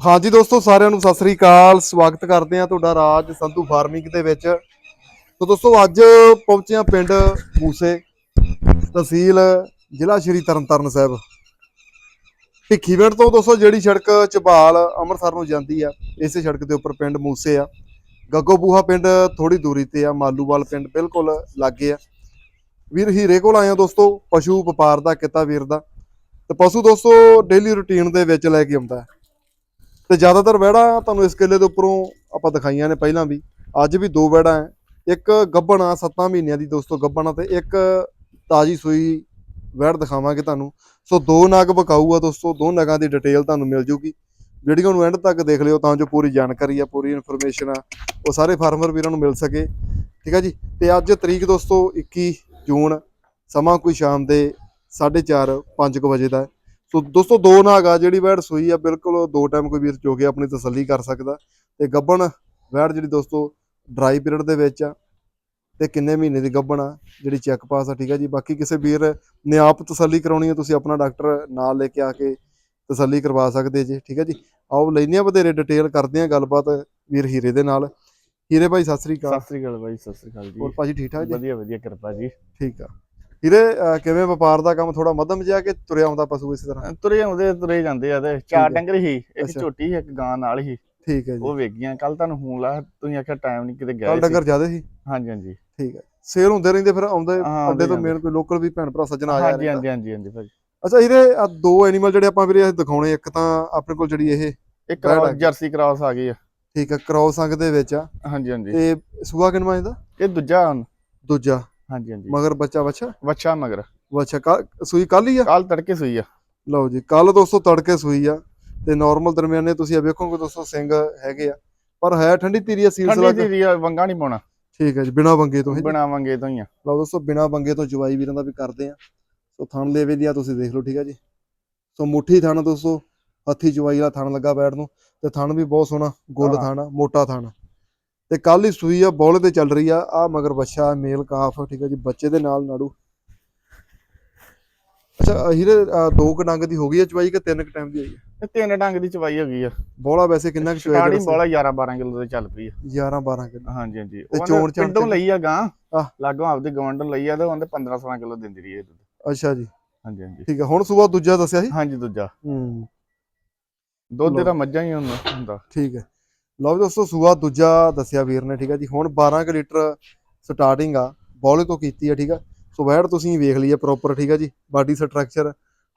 ਹਾਂਜੀ ਦੋਸਤੋ, ਸਾਰਿਆਂ ਨੂੰ ਸਤਿ ਸ੍ਰੀ ਅਕਾਲ। ਸਵਾਗਤ ਕਰਦੇ ਆ ਤੁਹਾਡਾ ਰਾਜ ਸੰਧੂ ਫਾਰਮਿੰਗ ਦੇ ਵਿੱਚ। ਸੋ ਦੋਸਤੋ, ਅੱਜ ਪਹੁੰਚੇ ਆ ਪਿੰਡ ਮੂਸੇ ਤਹਿਸੀਲ ਜ਼ਿਲ੍ਹਾ ਸ਼੍ਰੀ ਤਰਨਤਾਰਨ ਸਾਹਿਬ। ਭਿੱਖੀਵਿੰਡ ਤੋਂ ਦੋਸਤੋ, ਜਿਹੜੀ ਸੜਕ ਚਬਾਲ ਅੰਮ੍ਰਿਤਸਰ ਨੂੰ ਜਾਂਦੀ ਆ, ਇਸੇ ਸੜਕ ਦੇ ਉੱਪਰ ਪਿੰਡ ਮੂਸੇ ਆ। ਗੱਗੋਬੂਹਾ ਪਿੰਡ ਥੋੜੀ ਦੂਰੀ ਤੇ ਆ, ਮਾਲੂਵਾਲ ਪਿੰਡ ਬਿਲਕੁਲ ਲਾਗੇ ਆ। ਵੀਰ, ਹੀਰੇ ਕੋਲ ਆਏ ਆ ਦੋਸਤੋ, ਪਸ਼ੂ ਵਪਾਰ ਦਾ, ਕਿੱਤਾ ਵੀਰ ਦਾ। ਤੇ ਪਸ਼ੂ ਦੋਸਤੋ ਡੇਲੀ ਰੁਟੀਨ ਦੇ ਵਿੱਚ ਲੈ ਕੇ ਆਉਂਦਾ। ਤੇ ਜ਼ਿਆਦਾਤਰ ਵਹਿੜਾ ਤੁਹਾਨੂੰ ਇਸ ਕਿੱਲੇ ਦੇ ਉੱਪਰੋਂ ਆਪਾਂ ਦਿਖਾਈਆਂ ਨੇ ਪਹਿਲਾਂ ਵੀ। ਅੱਜ ਵੀ ਦੋ ਵਹਿੜਾ ਹੈ। ਇੱਕ ਗੱਬਣ ਆ 7 ਮਹੀਨਿਆਂ ਦੀ ਦੋਸਤੋ ਗੱਬਣ ਆ ਤੇ ਇੱਕ ਤਾਜੀ ਸੂਈ ਵਹਿੜ ਦਿਖਾਵਾਂਗੇ ਤੁਹਾਨੂੰ। ਸੋ ਦੋ ਨਗ ਬਕਾਊ ਆ ਦੋਸਤੋ, ਦੋ ਨਗਾਂ ਦੀ ਡਿਟੇਲ ਤੁਹਾਨੂੰ ਮਿਲ ਜੂਗੀ। ਵੀਡੀਓ ਨੂੰ ਐਂਡ ਤੱਕ ਦੇਖ ਲਿਓ ਤਾਂ ਜੋ ਪੂਰੀ ਜਾਣਕਾਰੀ ਆ, ਪੂਰੀ ਇਨਫੋਰਮੇਸ਼ਨ ਆ, ਉਹ ਸਾਰੇ ਫਾਰਮਰ ਵੀਰਾਂ ਨੂੰ ਮਿਲ ਸਕੇ। ਠੀਕ ਆ ਜੀ? ਤੇ ਅੱਜ ਤਰੀਕ ਦੋਸਤੋ 21 ਜੂਨ, ਸਮਾਂ ਕੋਈ ਸ਼ਾਮ ਦੇ 4:30 5 ਵਜੇ ਦਾ ਸੋ ਦੋਸਤੋ ਦੋ ਨਾਗ ਆ ਜਿਹੜੀ ਵੈੜ ਸੂਈ ਆ ਬਿਲਕੁਲ ਦੋ ਟਾਈਮ ਕੋਈ ਵੀਰ ਚੋ ਕੇ ਆਪਣੀ ਤਸੱਲੀ ਕਰ ਸਕਦਾ। ਤੇ ਗੱਬਣ ਵੈੜ ਜਿਹੜੀ ਦੋਸਤੋ ਡਰਾਈ ਪੀਰੀਅਡ ਦੇ ਵਿੱਚ ਆ ਤੇ ਕਿੰਨੇ ਮਹੀਨੇ ਦੀ ਗੱਬਣ ਆ ਜਿਹੜੀ ਚੈੱਕ ਪਾਸ ਆ ਠੀਕ ਆ ਜੀ? ਬਾਕੀ ਕਿਸੇ ਵੀਰ ਨੇ ਆਪ ਤਸੱਲੀ ਕਰਾਉਣੀ ਹੈ ਤੁਸੀਂ ਆਪਣਾ ਡਾਕਟਰ ਨਾਲ ਲੈ ਕੇ ਆ ਕੇ ਤਸੱਲੀ ਕਰਵਾ ਸਕਦੇ ਜੀ ਠੀਕ ਆ ਜੀ? ਆਓ ਲੈਨੇ ਆ ਵਧੇਰੇ ਡਿਟੇਲ ਕਰਦੇ ਆ ਗੱਲਬਾਤ ਵੀਰ ਹੀਰੇ ਦੇ ਨਾਲ। ਹੀਰੇ ਭਾਈ ਸਤਿ ਸ੍ਰੀ ਅਕਾਲ। ਸਤਿ ਸ੍ਰੀ ਅਕਾਲ ਬਾਈ ਸਤਿ ਸ੍ਰੀ ਅਕਾਲ ਜੀ। ਹੋਰ ਭਾਜੀ ਠੀਕ ਠਾਕ ਜੀ? ਵਧੀਆ ਵਧੀਆ ਕਿਰਪਾ ਜੀ। ਠੀਕ ਆ। ਅਹ ਕਿਵੇਂ ਵਪਾਰ ਦਾ ਕੰਮ ਥੋੜਾ ਮੱਧਮ ਜਿਹਾ ਕਿ ਤੁਰਿਆ ਆਉਂਦਾ ਪਸ਼ੂ ਇਸੇ ਤਰ੍ਹਾਂ? ਤੁਰੇ ਆਉਂਦੇ ਤੁਰੇ ਜਾਂਦੇ ਆ ਤੇ ਚਾਰ। ਡੰਗਰ ਹੀ ਇੱਕ। ਝੋਟੀ ਇੱਕ ਗਾਂ ਨਾਲ ਹੀ। ਠੀਕ ਹੈ ਜੀ। ਉਹ ਵੇਗੀਆਂ ਕੱਲ ਤੁਹਾਨੂੰ ਫੋਨ ਲਾ ਤੁਸੀਂ ਆਖਿਆ ਟਾਈਮ ਨਹੀਂ ਕਿਤੇ ਕੱਲ ਗਏ ਡੰਗਰ ਜ਼ਿਆਦੇ ਸੀ? ਹਾਂਜੀ ਹਾਂਜੀ। ਠੀਕ ਹੈ। ਸੇਲ ਹੁੰਦੇ ਰਹਿੰਦੇ ਫਿਰ ਆਉਂਦੇ ਅੱਡੇ ਤੋਂ ਮੇਨ ਕੋਈ ਲੋਕਲ ਵੀ ਭੈਣ ਭਰਾ ਸੱਜਣ ਆ ਜਾਂਦੇ ਹਾਂਜੀ ਹਾਂਜੀ ਹਾਂਜੀ ਭਾਜੀ। ਅੱਛਾ ਇਹਦੇ ਆ ਦੋ ਐਨੀਮਲ ਜਿਹੜੇ ਆਪਾਂ ਵੀਰੇ ਦਿਖਾਉਣੇ ਇੱਕ ਤਾਂ ਆਪਣੇ ਕੋਲ ਜਿਹੜੀ ਇਹ ਇੱਕ ਆ। ਜਰਸੀ ਕ੍ਰਾਸ ਆ ਗਈ ਆ। ਠੀਕ ਹੈ ਕ੍ਰੋਸ ਅੰਗ ਦੇ ਵਿੱਚ ਆ। ਹਾਂਜੀ ਹਾਂਜੀ। ਤੇ ਸੂਆ ਕਿਨਵਾ ਇਹਦਾ? ਇਹ ਦੂਜਾ ਹੁਣ। ਦੂਜਾ। ਹਾਂਜੀ ਹਾਂਜੀ। ਮਗਰ ਬੱਚਾ ਬੱਚਾ? ਵੱਛਾ ਮਗਰ। ਬੱਚਾ ਕੱਲ੍ਹ- ਸੂਈ ਕੱਲ ਹੀ ਆ? ਕੱਲ ਤੜਕੇ ਸੂਈ ਆ। ਲਓ ਜੀ ਕੱਲ ਦੋਸਤੋ ਤੜਕੇ ਸੂਈ ਆ ਤੇ ਨਾਰਮਲ ਦਰਮਿਆਨੇ ਤੁਸੀਂ ਆ ਵੇਖੋਗੇ ਦੋਸਤੋ ਸਿੰਘ ਹੈਗੇ ਆ। ਪਰ ਹੈ ਠੰਡੀ ਧੀਰੀ ਆ ਸੀਲ ਠੰਡੀ ਸਲੱਗ ਦੀ ਵੰਗਾ ਨਹੀਂ ਪਾਉਣਾ। ਠੀਕ ਹੈ ਜੀ ਬਿਨਾ ਬੰਗੇ ਤੋਂ ਹੈ। ਬਣਾਵਾਂਗੇ ਤੋਂ ਹੀ ਆ। ਲਓ ਦੋਸਤੋ ਬਿਨਾ ਬੰਗੇ ਤੋਂ ਜਵਾਈ ਵੀਰਾਂ ਦਾ ਵੀ ਕਰਦੇ ਆ। ਸੋ ਥਣ ਲੈਵੇ ਦੀ ਆ ਤੁਸੀਂ ਦੇਖ ਲਓ ਠੀਕ ਆ ਜੀ। ਸੋ ਮੁੱਠੀ ਥਣ ਦੋਸਤੋ ਹੱਥੀ ਜਵਾਈ ਵਾਲਾ ਥਣ ਲੱਗਾ ਬੈਠ ਨੂੰ। ਤੇ ਥਣ ਵੀ ਬਹੁਤ ਸੋਹਣਾ ਗੁੱਲ ਹਾਂ। ਥਣ ਆ ਮੋਟਾ ਥਣ ਤੇ ਕੱਲ ਹੀ ਸੂਈ ਆ ਬੌਲੇ ਤੇ ਚੱਲ ਰਹੀ ਆ। ਆ ਮਗਰ ਬੱਚਾ ਮੇਲ ਕਾਫ ਠੀਕ ਆ ਜੀ ਬੱਚੇ ਦੇ ਨਾਲ ਨਾੜੂ। ਅੱਛਾ ਹੀਰੇ ਦੋ ਕੁ ਡੰਗ ਦੀ ਹੋ ਗਈ ਆ ਚਵਾਈ ਕਿ ਤਿੰਨ ਕੁ ਟਾਈਮ ਦੀ ਹੋਈ ਆ? ਤਿੰਨ ਡੰਗ ਦੀ ਚਵਾਈ ਹੋ ਗਈ ਆ। ਬੋਲਾ ਵੈਸੇ ਕਿੰਨਾ ਕੁ ਚੋਇਆ ਸਟਾਰਟਿੰਗ ਬੋਲਾ 11 12 ਕਿਲੋ ਦੇ ਚੱਲ ਪਈ ਆ। 11 12 ਕਿਲੋ। ਹਾਂਜੀ ਹਾਂਜੀ। ਉਹ ਚੋਣ ਚਾਣ ਪਿੰਡੋਂ ਤੇ- ਲਈ ਆ ਗਾਂ। ਲਾਗੋਂ ਆਪਦੇ ਗਵੰਡੋਂ ਲਈ ਆ ਤੇ ਉਹਦੇ 15 16 ਕਿਲੋ ਦਿੰਦੀ ਰਹੀ ਇਹ ਦੁੱਧ। ਅੱਛਾ ਜੀ। ਹਾਂਜੀ ਹਾਂਜੀ। ਠੀਕ ਆ ਹੁਣ ਸਵੇਰ ਦੂਜਾ ਦੱਸਿਆ ਸੀ? ਹਾਂਜੀ ਦੂਜਾ। ਹੂੰ। ਦੁੱਧ। ਦਾ ਮੱਝਾਂ ਹੀ ਹੁੰਦਾ। ਹੁੰਦਾ ਠੀਕ ਹੈ ਲਓ ਜੀ ਦੋਸਤੋ, ਸੂਆ ਦੂਜਾ ਦੱਸਿਆ ਵੀਰ ਨੇ, ਠੀਕ ਹੈ ਜੀ। ਹੁਣ 12 ਕੁ ਲੀਟਰ ਸਟਾਰਟਿੰਗ ਆ ਬੌਲੇ ਤੋਂ ਕੀਤੀ ਆ, ਠੀਕ ਆ। ਸੋ ਵੈੜ ਤੁਸੀਂ ਵੇਖ ਲਈਏ ਪ੍ਰੋਪਰ ਠੀਕ ਆ ਜੀ ਬਾਡੀ ਸਟਰਕਚਰ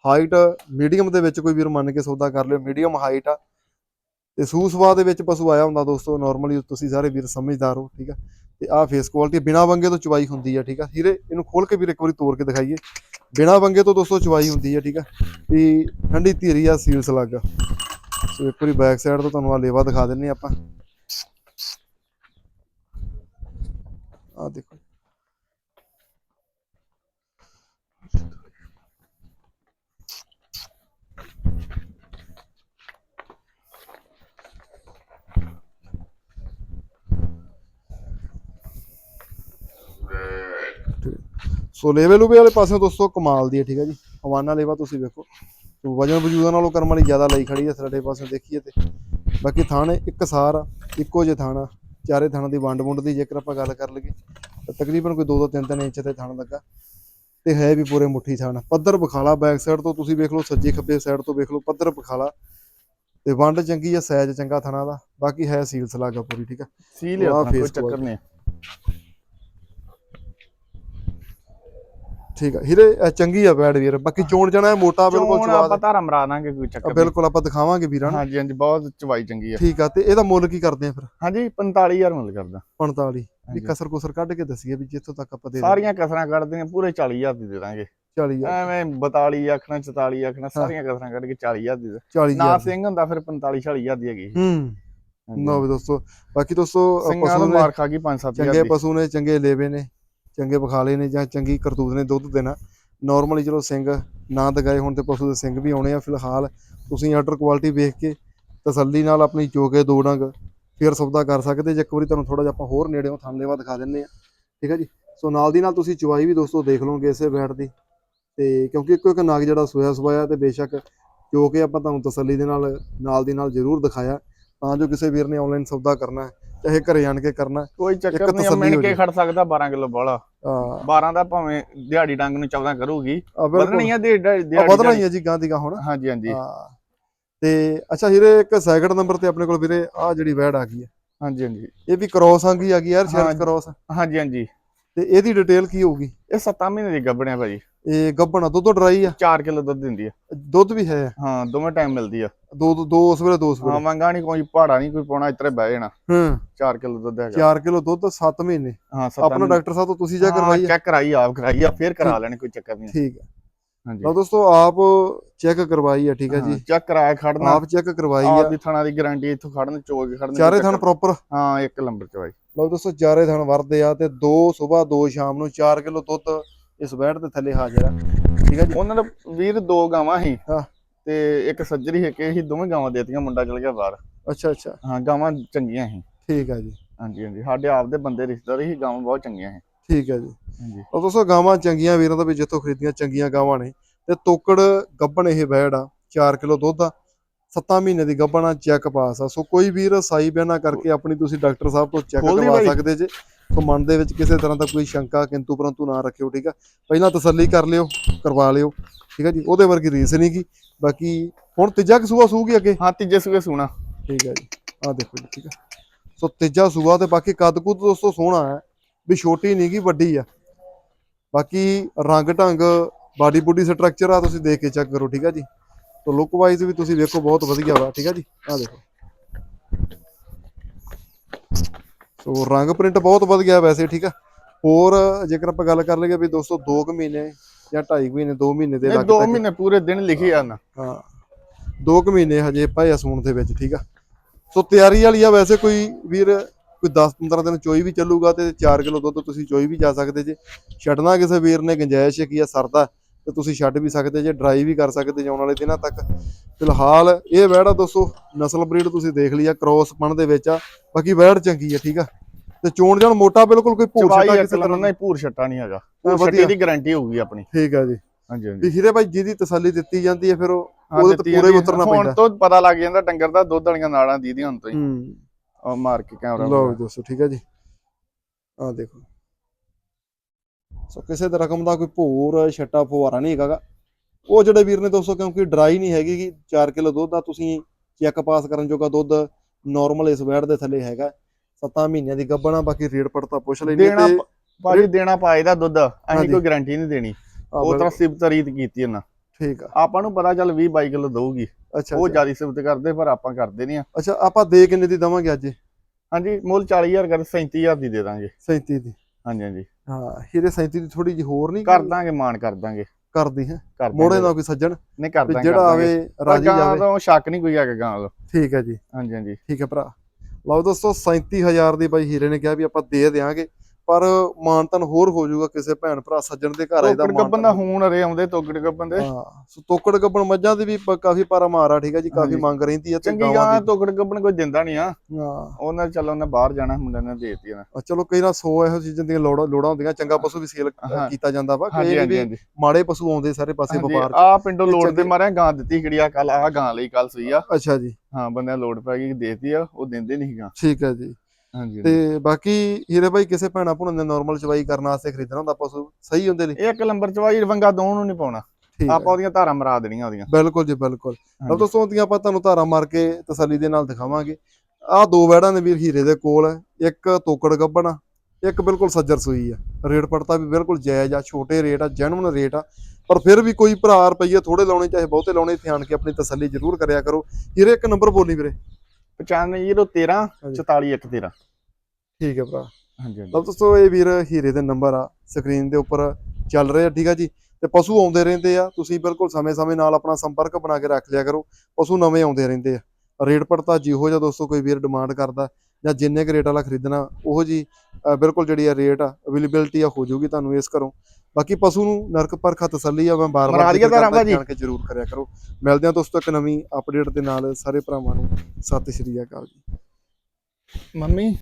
ਹਾਈਟ ਮੀਡੀਅਮ ਦੇ ਵਿੱਚ ਕੋਈ ਵੀਰ ਮੰਨ ਕੇ ਸੌਦਾ ਕਰ ਲਿਓ ਮੀਡੀਅਮ ਹਾਈਟ ਆ। ਤੇ ਸੂ ਸਵਾ ਦੇ ਵਿੱਚ ਪਸ਼ੂ ਆਇਆ ਹੁੰਦਾ ਦੋਸਤੋ ਨਾਰਮਲੀ ਤੁਸੀਂ ਸਾਰੇ ਵੀਰ ਸਮਝਦਾਰ ਹੋ, ਠੀਕ ਆ। ਤੇ ਆਹ ਫੇਸ ਕੁਆਲਿਟੀ ਬਿਨਾ ਵੰਗੇ ਤੋਂ ਚਵਾਈ ਹੁੰਦੀ ਆ, ਠੀਕ ਆ। ਹੀਰੇ, ਇਹਨੂੰ ਖੋਲ ਕੇ ਵੀਰ ਇੱਕ ਵਾਰੀ ਤੋੜ ਕੇ ਦਿਖਾਈਏ। ਬਿਨਾ ਵੰਗੇ ਤੋਂ ਦੋਸਤੋ ਚਵਾਈ ਹੁੰਦੀ ਆ, ਠੀਕ ਆ। ਵੀ ਠੰਡੀ ਧੀਰੀ ਆ ਸੀਲਸ ਲੱਗ ਸੋ ਇੱਕ ਵਾਰੀ ਬੈਕ ਸਾਈਡ ਤੋਂ ਤੁਹਾਨੂੰ ਆ ਲੇਵਾ ਦਿਖਾ ਦਿੰਨੇ ਆਪਾਂ। ਆ ਦੇਖੋ। ਸੋ ਲੇਵੇ ਲੂਵੇ ਵਾਲੇ ਪਾਸੇ ਦੋਸਤੋ ਕਮਾਲ ਦੀ ਹੈ, ਠੀਕ ਹੈ ਜੀ। ਹਵਾਨਾ ਲੇਵਾ ਤੁਸੀਂ ਵੇਖੋ। ਸੋ ਵਜਨ ਵਜੂਦਾਂ ਨਾਲੋਂ ਕਰਮ ਵਾਲੀ ਜ਼ਿਆਦਾ ਲਈ ਖੜੀ ਹੈ ਸਾਡੇ ਪਾਸੇ ਦੇਖੀਏ ਤੇ। ਬਾਕੀ ਥਾਣ ਇੱਕ ਸਾਰ ਆ, ਇੱਕੋ ਜਿਹੇ ਥਾਣ ਆ, ਚਾਰੇ ਥਾਣਾਂ ਦੀ ਵੰਡ ਵੁੰਡ ਦੀ ਜੇਕਰ ਆਪਾਂ ਗੱਲ ਕਰ ਲਈਏ ਤਾਂ ਤਕਰੀਬਨ ਕੋਈ 2-2 3-3 ਇੰਚ ਤੇ ਥਾਣ ਲੱਗਾ। ਤੇ ਹੈ ਵੀ ਪੂਰੇ ਮੁੱਠੀ ਥਾਣ। ਪੱਧਰ ਬਖਾਲਾ ਬੈਕ ਸਾਈਡ ਤੋਂ ਤੁਸੀਂ ਵੇਖ ਲਓ ਸੱਜੇ ਖੱਬੇ ਸਾਈਡ ਤੋਂ ਵੇਖ ਲਓ ਪੱਧਰ ਬਖਾਲਾ ਤੇ ਵੰਡ ਚੰਗੀ ਆ ਸਾਈਜ਼ ਚੰਗਾ ਥਾਣਾ ਦਾ। ਬਾਕੀ ਹੈ ਸੀਲ ਸਲਾਗਾ ਪੂਰੀ ਠੀਕ ਆ? ਸੀ ਲਿਆ ਆਹ ਆਪਣਾ, ਕੋਈ ਚੱਕਰ। ਨਹੀਂ। ਠੀਕ ਆ ਹੀਰੇ ਇਹ ਚੰਗੀ ਆ ਬੈਡ ਵੀਰ ਬਾਕੀ ਚੋਣ ਜਾਣਾ ਹੈ ਮੋਟਾ ਬਿਲਕੁਲ ਚੋਣ ਆਪਾਂ ਧਾਰਾ ਮਰਾ ਦਾਂਗੇ ਕੋਈ ਚੱਕਰ ਨਹੀਂ। ਬਿਲਕੁਲ ਆਪਾਂ ਦਿਖਾਵਾਂਗੇ ਵੀਰਾਂ ਨੂੰ। ਹਾਂਜੀ ਹਾਂਜੀ ਬਹੁਤ ਚਵਾਈ ਚੰਗੀ ਆ। ਠੀਕ ਆ ਤੇ ਇਹਦਾ ਮੁੱਲ ਕੀ ਕਰਦੇ ਆ ਫਿਰ? ਹਾਂਜੀ 45000 ਮੁੱਲ ਕਰਦਾ। 45 ਵੀ। ਕਸਰ ਕੁਸਰ ਕੱਢ ਕੇ ਦੱਸੀਏ ਵੀ ਜਿੱਥੋਂ ਤੱਕ ਆਪਾਂ ਦੇ ਸਾਰੀਆਂ ਕਸਰਾਂ ਕੱਢਦੇ ਆ ਪੂਰੇ 40000 ਦੀ ਦੇ ਦਾਂਗੇ। 40 ਐਵੇਂ 42 ਆਖਣਾ 44 ਆਖਣਾ ਸਾਰੀਆਂ ਕਸਰਾਂ ਕੱਢ ਕੇ 40000 ਦੀ ਦੇ। 40 ਨਾ ਸਿੰਘ ਹੁੰਦਾ ਫਿਰ 45 40000 ਦੀ ਹੈਗੀ ਹੂੰ। ਨੋ ਵੀ ਦੋਸਤੋ ਬਾਕੀ ਦੋਸਤੋ ਪਸ਼ੂ ਨੂੰ ਮਾਰ ਖਾ ਗਈ 5-7000 ਚੰਗੇ ਪਸ਼ੂ ਨੇ ਚੰਗੇ ਲੇਵੇ ਨੇ। ਚੰਗੇ ਬਖਾਲੇ ਨੇ ਜਾਂ ਚੰਗੀ ਕਰਤੂਤ ਨੇ ਦੁੱਧ ਦੇਣਾ। ਨਾਰਮਲੀ ਚਲੋ ਸਿੰਘ ਨਾ ਦਗਾਏ ਹੁਣ ਤੇ ਪਸ਼ੂ ਦੇ ਸਿੰਘ ਵੀ ਆਉਣੇ ਆ। ਫਿਲਹਾਲ ਤੁਸੀਂ ਆਰਡਰ ਕੁਆਲਿਟੀ ਵੇਖ ਕੇ ਤਸੱਲੀ ਨਾਲ ਆਪਣੀ ਚੋਕੇ ਦੋ ਡੰਗ ਫਿਰ ਸੌਦਾ ਕਰ ਸਕਦੇ। ਜੇ ਇੱਕ ਵਾਰੀ ਤੁਹਾਨੂੰ ਥੋੜਾ ਜਿਹਾ ਆਪਾਂ ਹੋਰ ਨੇੜਿਓਂ ਥਾਂਲੇਵਾ ਦਿਖਾ ਦਿੰਨੇ ਆ। ਠੀਕ ਹੈ ਜੀ? ਸੋ ਨਾਲ ਦੀ ਨਾਲ ਤੁਸੀਂ ਚਵਾਈ ਵੀ ਦੋਸਤੋ ਦੇਖ ਲਓਗੇ ਇਸੇ ਬੈਠ ਦੀ। ਤੇ ਕਿਉਂਕਿ ਇੱਕੋ ਇੱਕ ਨਗ ਜਿਹੜਾ ਸੋਇਆ ਸਵਾਇਆ ਤੇ ਬੇਸ਼ੱਕ ਜੋ ਕਿ ਆਪਾਂ ਤੁਹਾਨੂੰ ਤਸੱਲੀ ਦੇ ਨਾਲ ਨਾਲ ਦੀ ਨਾਲ ਜ਼ਰੂਰ ਦਿਖਾਇਆ। ਤਾਂ ਜੋ ਕਿਸੇ ਵੀਰ ਨੇ ਆਨਲਾਈਨ ਸੌਦਾ ਕਰਨਾ ਹੈ। ਚਾਹੇ ਘਰੇ ਆਣ ਕੇ ਕਰਨਾ। ਹੈ, ਕੋਈ ਚੱਕਰ ਨਹੀਂ ਮਿਣ ਹੋ ਕੇ। ਖੜ ਸਕਦਾ 12 ਕਿਲੋ ਬੋਲਾ। ਆ 12 ਦਾ ਭਾਵੇਂ ਦਿਹਾੜੀ ਡੰਗ ਨੂੰ 14 ਕਰੂਗੀ। ਵਧਣੀ ਆ ਦਿਹਾੜੀ ਵਧਣਾ ਹੀ ਹੈ ਜੀ ਗਾਂ ਦੀ ਗਾਂ ਹੁਣ। ਹਾਂਜੀ ਹਾਂਜੀ। ਹਾਂ। ਤੇ ਅੱਛਾ ਵੀਰੇ ਇੱਕ ਸੈਕਿੰਡ ਨੰਬਰ ਤੇ ਆਪਣੇ ਕੋਲ ਵੀਰੇ ਆ ਜਿਹੜੀ ਵੈੜ ਆ ਗਈ ਹੈ। ਹਾਂਜੀ ਹਾਂਜੀ। ਇਹ ਵੀ ਕ੍ਰੋਸ ਆਂਗੀ ਆ ਗਈ ਯਾਰ ਸ਼ਰਟ ਹਾਂ। ਕ੍ਰੋਸ ਹਾਂਜੀ ਹਾਂਜੀ। ਤੇ ਇਹਦੀ ਡਿਟੇਲ ਕੀ ਹੋਊਗੀ? ਇਹ 7 ਮਹੀਨੇ ਦੀ ਗੱਭਣਿਆ ਭਾਜੀ। ਇਹ ਗੱਬਣਾ ਦੁੱਧ ਡਰਾਈ ਆ? 4 ਕਿਲੋ ਦੁੱਧ ਦਿੰਦੀ ਆ। ਦੁੱਧ ਵੀ ਹੈ। ਹਾਂ ਦੋਵੇਂ ਟਾਈਮ ਮਿਲਦੀ ਆ। ਦੋ ਦੋ- ਉਸ ਵੇਲੇ ਦੋ ਉਸ ਹਾਂ ਵੇਲੇ ਮੰਗਾ ਨਹੀਂ ਕੋਈ ਪਹਾੜਾ ਨਹੀਂ ਕੋਈ ਪਾਉਣਾ ਇਤਰੇ ਬਹਿ ਜਾਣਾ। ਹਾਂ। 4 ਕਿਲੋ ਦੁੱਧ ਹੈਗਾ। 4 ਕਿਲੋ ਦੁੱਧ 7 ਮਹੀਨੇ। ਹਾਂ 7 ਆਪਣਾ ਡਾਕਟਰ ਸਾਹਿਬ ਤੋਂ ਤੁਸੀਂ ਜਾ ਕਰਵਾਈ ਆ। ਚੈੱਕ ਕਰਾਈ ਆਪ ਕਰਾਈ ਆ ਫੇਰ ਕਰਾ ਲੈਣੀ ਕੋਈ ਚੱਕਰ ਨਹੀਂ ਠੀਕ ਹੈ ਹਾਂਜੀ ਲਓ ਦੋਸਤੋ ਆਪ ਚੈੱਕ ਕਰਵਾਈ ਆ ਠੀਕ ਹੈ ਜੀ। ਚੈੱਕ ਕਰਾਇਆ ਖੜਨਾ। ਆਪ ਚੈੱਕ ਕਰਵਾਈ ਆਪ ਆ ਦੀ ਥਣਾ ਦੀ ਗਾਰੰਟੀ ਇੱਥੋਂ ਖੜਨ ਚੋਕ ਕੇ ਖੜਨ ਚਾਰੇ ਥਣ ਪ੍ਰੋਪਰ ਹਾਂ ਇੱਕ ਨੰਬਰ ਚ ਭਾਈ ਲਓ ਦੋਸਤੋ ਚਾਰੇ ਥਣ ਵਰਦੇ ਆ ਤੇ ਦੋ ਸਵੇਰ ਦੋ ਸ਼ਾਮ ਨੂੰ 4 ਕਿਲੋ ਦੁੱਧ ਇਸ ਬੈਠ ਦੇ ਥੱਲੇ ਹਾਜ਼ਰ ਆ। ਠੀਕ ਹੈ ਜੀ। ਉਹਨਾਂ ਦਾ ਵੀਰ ਦੋ ਗਾਵਾਂ ਸੀ ਹਾਂ। ਤੇ ਇੱਕ ਸੱਜਰੀ ਹੈ ਕਿ ਅਸੀਂ ਦੋਵੇਂ ਗਾਵਾਂ ਦੇਤੀਆਂ ਮੁੰਡਾ ਚਲ ਗਿਆ ਬਾਹਰ। ਅੱਛਾ ਅੱਛਾ। ਹਾਂ ਗਾਵਾਂ ਚੰਗੀਆਂ ਸੀ। ਠੀਕ ਹੈ ਜੀ। ਹਾਂਜੀ ਹਾਂਜੀ। ਸਾਡੇ ਆਪ ਦੇ ਬੰਦੇ ਰਿਸ਼ਤੇਦਾਰ ਸੀ ਗਾਵਾਂ ਬਹੁਤ ਚੰਗੀਆਂ ਸੀ। ਠੀਕ ਹੈ ਜੀ। ਲਓ ਦੋਸਤੋ ਗਾਵਾਂ ਚੰਗੀਆਂ ਵੀਰਾਂ ਦਾ ਵੀ ਜਿੱਥੋਂ ਖਰੀਦੀਆਂ ਚੰਗੀਆਂ ਗਾਵਾਂ ਨੇ ਤੇ ਤੋਕੜ ਗੱਬਣ ਇਹ ਬੈੜ ਆ 4 ਕਿਲੋ ਦੁੱਧ ਆ 7 ਮਹੀਨੇ ਦੀ ਗੱਬਣ ਆ ਚੈੱਕ ਪਾਸ ਆ। ਸੋ ਕੋਈ ਵੀਰ ਸਾਈ ਬਿਆਨਾ ਕਰਕੇ ਆਪਣੀ ਤੁਸੀਂ ਡਾਕਟਰ ਸਾਹਿਬ ਤੋਂ ਚੈੱਕ ਕਰਵਾ। ਸਕਦੇ ਜੇ। ਸੋ ਮਨ ਦੇ ਵਿੱਚ ਕਿਸੇ ਤਰ੍ਹਾਂ ਦਾ ਕੋਈ ਸ਼ੰਕਾ ਕਿੰਤੂ ਪਰੰਤੂ ਨਾ ਰੱਖਿਓ ਠੀਕ ਆ? ਪਹਿਲਾਂ ਤਸੱਲੀ ਕਰ ਲਿਓ ਕਰਵਾ ਲਿਓ ਠੀਕ ਆ ਜੀ? ਉਹਦੇ ਵਰਗੀ ਰੀਸ ਨਹੀਂ ਗੀ। ਬਾਕੀ ਹੁਣ ਤੀਜਾ ਕਸੂਆ ਸੂਗੀ ਅੱਗੇ? ਹਾਂ ਤੀਜੇ ਸੂਏ ਸੂਣਾ। ਠੀਕ ਹੈ ਜੀ। ਆਹ ਦੇਖੋ ਜੀ ਠੀਕ ਆ। ਸੋ ਤੀਜਾ ਸੂਆ ਤੇ ਬਾਕੀ ਕੱਦ ਕੁੱਦ ਦੋਸਤੋ ਸੋਹਣਾ ਹੈ ਵੀ ਛੋਟੀ ਨਹੀਂ ਗੀ ਵੱਡੀ ਆ। ਬਾਕੀ ਰੰਗ ਢੰਗ ਬਾਡੀ ਬੁੱਡੀ ਸਟਰਕਚਰ ਆ ਤੁਸੀਂ ਦੇਖ ਕੇ ਚੈੱਕ ਕਰੋ ਠੀਕ ਆ ਜੀ? ਤੋ ਲੁੱਕ ਵਾਈਜ਼ ਵੀ ਤੁਸੀਂ ਵੇਖੋ ਬਹੁਤ ਵਧੀਆ ਵਾ ਠੀਕ ਆ ਜੀ? ਆਹ ਦੇਖੋ। ਸੋ ਰੰਗ ਪ੍ਰਿੰਟ ਬਹੁਤ ਵਧੀਆ ਵੈਸੇ ਠੀਕ ਆ? ਹੋਰ ਜੇਕਰ ਆਪਾਂ ਗੱਲ ਕਰ ਲਈਏ ਵੀ ਦੋਸਤੋ 2 ਕੁ ਮਹੀਨੇ ਜਾਂ 2.5 ਮਹੀਨੇ 2 ਮਹੀਨੇ ਦੇ ਲੱਗ ਦੋ ਮਹੀਨੇ ਪੂਰੇ ਦਿਨ ਲਿਖੇ ਆ ਨਾ। ਹਾਂ 2 ਕੁ ਮਹੀਨੇ ਹਜੇ ਪਏ ਆ ਸੂਣ ਦੇ ਵਿੱਚ ਠੀਕ ਆ? ਸੋ ਤਿਆਰੀ ਵਾਲੀ ਆ ਵੈਸੇ ਕੋਈ ਵੀਰ ਕੋਈ 10-15 ਦਿਨ ਚੋਈ ਵੀ ਚੱਲੂਗਾ ਤੇ 4 ਕਿਲੋ ਦੁੱਧ ਤੁਸੀਂ ਚੋਈ ਵੀ ਜਾ ਸਕਦੇ ਜੇ। ਛੱਡਣਾ ਕਿਸੇ ਵੀਰ ਨੇ ਗੁੰਜਾਇਸ਼ ਕੀ ਆ ਸਰਦਾ ਤੇ ਤੁਸੀਂ ਛੱਡ ਵੀ ਸਕਦੇ ਜੇ ਡਰਾਈ ਵੀ ਕਰ ਸਕਦੇ ਜੇ ਆਉਣ ਵਾਲੇ ਦਿਨਾਂ ਤੱਕ। ਫਿਲਹਾਲ ਇਹ ਵੈੜ ਆ ਦੋਸਤੋ ਨਸਲ ਬਰੀਡ ਤੁਸੀਂ ਦੇਖ ਲਈ ਆ ਕ੍ਰੋਸ ਪਣ ਦੇ ਵਿੱਚ ਆ। ਬਾਕੀ ਵੈੜ ਚੰਗੀ ਆ ਠੀਕ ਆ? ਤੇ ਚੋਣ ਜਾਣ ਮੋਟਾ ਬਿਲਕੁਲ ਕੋਈ ਭੂਰ ਛੱਟਾ ਕਿਸੇ ਤਰ੍ਹਾਂ ਲੰਨਾ ਹੀ ਭੂਰ ਛੱਟਾ ਨਹੀਂ ਹੈਗਾ। ਛੱਟੇ ਦੀ ਗਾਰੰਟੀ ਹੋਊਗੀ ਆਪਣੀ। ਠੀਕ ਆ ਜੀ। ਹਾਂਜੀ ਹਾਂਜੀ। ਵੀ ਹੀਰੇ ਭਾਈ ਜਿਹਦੀ ਤਸੱਲੀ ਦਿੱਤੀ ਜਾਂਦੀ ਹੈ ਫਿਰ ਉਹ ਉਹਦੇ ਤੇ ਪੂਰੇ ਉਤਰਨਾ ਹੁਣ ਪੈਂਦਾ। ਤੋਂ ਪਤਾ ਲੱਗ ਜਾਂਦਾ ਡੰਗਰ ਦਾ ਦੁੱਧ ਵਾਲੀਆਂ ਨਾੜਾਂ ਦੀਦੀਆਂ ਹੁਣ ਤੋਂ ਹੀ। ਉਹ ਮਾਰ ਕੇ ਕੈਮਰਾ ਲਓ ਜੀ ਦੋਸਤੋ ਠੀਕ ਹੈ ਜੀ। ਆਹ ਦੇਖੋ। ਸੋ ਕਿਸੇ ਦਾ ਰਕਮ ਦਾ ਕੋਈ ਭੋਰ ਛੱਟਾ ਫੁਹਾਰਾ ਨਹੀਂ ਹੈਗਾਗਾ। ਉਹ ਜਿਹੜੇ ਵੀਰ ਨੇ ਦੋਸਤੋ ਕਿਉਂਕਿ ਡਰਾਈ ਨਹੀਂ ਹੈਗੀ ਕਿ 4 ਕਿਲੋ ਦੁੱਧ ਦਾ ਤੁਸੀਂ ਚੈੱਕ ਪਾਸ ਕਰਨ ਜੋਗਾ ਦੁੱਧ ਨਾਰਮਲ ਇਸ ਵੈੜ ਦੇ ਥੱਲੇ ਹੈਗਾ। 7 ਮਹੀਨਿਆਂ ਦੀ ਗੱਬਣਾ ਬਾਕੀ ਰੇਟ ਪੜਤਾ ਪੁੱਛ ਲੈਣੀ ਦੇਣਾ ਭਾਜੀ ਦੇਣਾ ਪਾਏਦਾ ਦੁੱਧ ਅਸੀਂ। ਕੋਈ ਗਾਰੰਟੀ ਨਹੀਂ ਦੇਣੀ। ਉਹ ਤਾਂ ਸਿਫਤ ਰੀਤ ਕੀਤੀ ਉਹਨਾਂ ਠੀਕ ਆ। ਆਪਾਂ ਨੂੰ ਪਤਾ ਚੱਲ 20 22 ਕਿਲੋ ਦਊਗੀ। ਅੱਛਾ ਉਹ। ਜ਼ਿਆਦਾ ਸਿਫਤ ਕਰਦੇ ਪਰ ਆਪਾਂ ਕਰਦੇ ਨਹੀਂ ਆ। ਅੱਛਾ ਆਪਾਂ ਦੇ ਕਿੰਨੇ ਦੀ ਦਵਾਂਗੇ ਅੱਜ? ਹਾਂਜੀ ਮੁੱਲ 40000 ਕਰ 37000 ਦੀ ਦੇ ਦਾਂਗੇ। 37 ਦੀ। ਹਾਂਜੀ ਹਾਂਜੀ। ਹਾਂ ਹੀਰੇ 37 ਦੀ ਥੋੜੀ ਜਿਹੀ ਹੋਰ ਨਹੀਂ ਕਰ ਦਾਂਗੇ ਮਾਨ ਕਰ ਦਾਂਗੇ। ਕਰਦੀ ਹੈ। ਮੋੜੇ। ਨਾ ਕੋਈ ਸੱਜਣ? ਨਹੀਂ ਕਰ ਵੀ ਦਾਂਗੇ ਜਿਹੜਾ। ਆਵੇ ਰਾਜੀ ਜਾਵੇ। ਤੋਂ ਸ਼ੱਕ ਨਹੀਂ ਕੋਈ ਹੈਗਾ ਗਾਂ ਵੱਲੋਂ ਠੀਕ ਹੈ ਜੀ। ਹਾਂਜੀ ਹਾਂਜੀ। ਠੀਕ ਹੈ ਭਰਾ। ਲਓ ਦੋਸਤੋ 37000 ਦੀ ਬਾਈ ਹੀਰੇ ਨੇ ਕਿਹਾ ਵੀ ਆਪਾਂ ਦੇ ਦੇਾਂਗੇ ਪਰ ਮਾਨਤਨ ਹੋਰ ਹੋ ਜਾਊਗਾ ਕਿਸੇ ਭੈਣ ਭਰਾ ਸੱਜਣ ਦੇ ਘਰ ਇਹਦਾ ਟੋਕੜ ਗੱਬਨ ਦਾ ਹੁਣ ਰੇ ਆਉਂਦੇ ਟੋਕੜ ਗੱਬਨ ਦੇ। ਹਾਂ ਸੋ ਤੋਕੜ ਗੱਬਣ ਮੱਝਾਂ ਦੀ ਵੀ ਕਾਫੀ ਪਾਰਾ ਮਾਰਾ ਠੀਕ ਹੈ ਜੀ ਕਾਫੀ। ਮੰਗ ਰਹਿੰਦੀ ਹੈ ਤੇ ਗਾਵਾਂ ਦੀ। ਟੋਕੜ ਗੱਬਨ ਕੋਈ ਦਿੰਦਾ ਨਹੀਂ ਆ। ਹਾਂ। ਉਹਨਾਂ ਚੱਲ ਉਹਨੇ ਬਾਹਰ ਜਾਣਾ ਮੁੰਡੇ ਨੇ ਦੇਤੀ ਨਾ। ਚਲੋ ਕਈ ਨਾ 100 ਇਹੋ ਚੀਜ਼ਾਂ ਦੀਆਂ ਲੋੜਾਂ ਲੋੜਾਂ ਹੁੰਦੀਆਂ ਚੰਗਾ ਪਸ਼ੂ ਵੀ ਸੇਲ। ਕੀਤਾ ਜਾਂਦਾ ਵਾ ਕਈ ਵੀ ਮਾੜੇ ਪਸ਼ੂ ਆਉਂਦੇ ਸਾਰੇ ਪਾਸੇ ਵਪਾਰ ਆ ਪਿੰਡੋਂ ਲੋੜ ਦੇ ਮਾਰਿਆ ਗਾਂ ਦਿੱਤੀ ਕਿਹੜੀ ਆ ਕੱਲ ਆ ਗਾਂ ਲਈ ਕੱਲ ਸੂਈ ਆ। ਅੱਛਾ ਜੀ। ਹਾਂ ਬੰਦਿਆਂ ਲੋੜ ਪੈ ਗਈ ਦੇਤੀ ਆ ਉਹ ਦਿੰਦੇ ਨਹੀਂ ਗਾਂ ਠੀਕ ਹੈ ਜੀ। ਤੇ ਬਾਕੀ ਹੀਰੇ ਬਾਈ ਕਿਸੇ ਭੈਣਾ ਭੁਣ ਦੇ ਨਾਰਮਲ ਚਵਾਈ ਕਰਨ ਵਾਸਤੇ ਖਰੀਦਣਾ ਹੁੰਦਾ ਪਸ਼ੂ ਸਹੀ ਹੁੰਦੇ ਨੇ। ਇਹ ਇੱਕ ਨੰਬਰ ਚਵਾਈ ਵੰਗਾ ਦੋ ਨੂੰ ਨਹੀਂ ਪਾਉਣਾ। ਆਪਾਂ ਉਹਦੀਆਂ ਧਾਰਾਂ ਮਰਾ ਦੇਣੀਆਂ ਉਹਦੀਆਂ। ਬਿਲਕੁਲ ਜੀ ਬਿਲਕੁਲ। ਲਓ ਦੋਸਤੋ ਦੀਆਂ ਆਪਾਂ ਤੁਹਾਨੂੰ ਧਾਰਾ ਮਾਰ ਕੇ ਤਸੱਲੀ ਦੇ ਨਾਲ ਦਿਖਾਵਾਂਗੇ। ਆਹ ਦੋ ਵੈੜਾਂ ਨੇ ਵੀਰ ਹੀਰੇ ਦੇ ਕੋਲ ਹੈ। ਇੱਕ ਤੋਕੜ ਗੱਬਣ ਇੱਕ ਬਿਲਕੁਲ ਸੱਜਰ ਸੂਈ ਆ। ਰੇਟ ਪੜਤਾ ਵੀ ਬਿਲਕੁਲ ਜਾਇਜ਼ ਆ ਛੋਟੇ ਰੇਟ ਆ ਜੈਨੂਨ ਰੇਟ ਆ। ਪਰ ਫਿਰ ਵੀ ਕੋਈ ਭਰਾ ਰੁਪਈਏ ਥੋੜੇ ਲਾਉਣੇ ਚਾਹੇ ਬਹੁਤੇ ਲਾਉਣੇ ਇੱਥੇ ਆਣ ਕੇ ਆਪਣੀ ਤਸੱਲੀ ਜ਼ਰੂਰ ਕਰਿਆ ਕਰੋ। ਹੀਰੇ ਇੱਕ ਨੰਬਰ ਬੋਲੀ ਵੀਰੇ। 9513 ਹਾਂਜੀ। 44113 ਠੀਕ ਹੈ ਭਰਾ। ਹਾਂਜੀ ਹਾਂਜੀ। ਲਓ ਦੋਸਤੋ ਇਹ ਵੀਰ ਹੀਰੇ ਦੇ ਨੰਬਰ ਆ ਸਕਰੀਨ ਦੇ ਉੱਪਰ ਚੱਲ ਰਹੇ ਆ ਠੀਕ ਆ ਜੀ। ਤੇ ਪਸ਼ੂ ਆਉਂਦੇ ਰਹਿੰਦੇ ਆ ਤੁਸੀਂ ਬਿਲਕੁਲ ਸਮੇਂ-ਸਮੇਂ ਨਾਲ ਆਪਣਾ ਸੰਪਰਕ ਬਣਾ ਕੇ ਰੱਖ ਲਿਆ ਕਰੋ। ਪਸ਼ੂ ਨਵੇਂ ਆਉਂਦੇ ਰਹਿੰਦੇ ਆ। ਰੇਟ ਪੜਤਾ ਜਿਹੋ ਜਿਹਾ ਦੋਸਤੋ ਕੋਈ ਵੀਰ ਡਿਮਾਂਡ ਕਰਦਾ ਜਾਂ ਜਿੰਨੇ ਕੁ ਰੇਟ ਵਾਲਾ ਖਰੀਦਣਾ ਉਹੋ ਜੀ ਬਿਲਕੁਲ ਜਿਹੜੀ ਆ ਰੇਟ ਆ ਅਵੇਲੇਬਿਲਟੀ ਆ ਹੋ ਜਾਊਗੀ ਤੁਹਾਨੂੰ ਇਸ ਘਰੋਂ। ਬਾਕੀ ਪਸ਼ੂ ਨੂੰ ਨਰਕ ਪਰਖਾ ਤਸੱਲੀ ਆ ਮੈਂ ਬਾਰ-ਬਾਰ। ਜਾਣ ਕੇ ਜ਼ਰੂਰ ਕਰਿਆ ਕਰੋ। ਮਿਲਦੇ ਆ ਦੋਸਤੋ ਇੱਕ ਨਵੀਂ ਅਪਡੇਟ ਦੇ ਨਾਲ। ਸਾਰੇ ਭਰਾਵਾਂ ਨੂੰ ਸਤਿ ਸ਼੍ਰੀ ਅਕਾਲ ਜੀ। ਮੰਮੀ।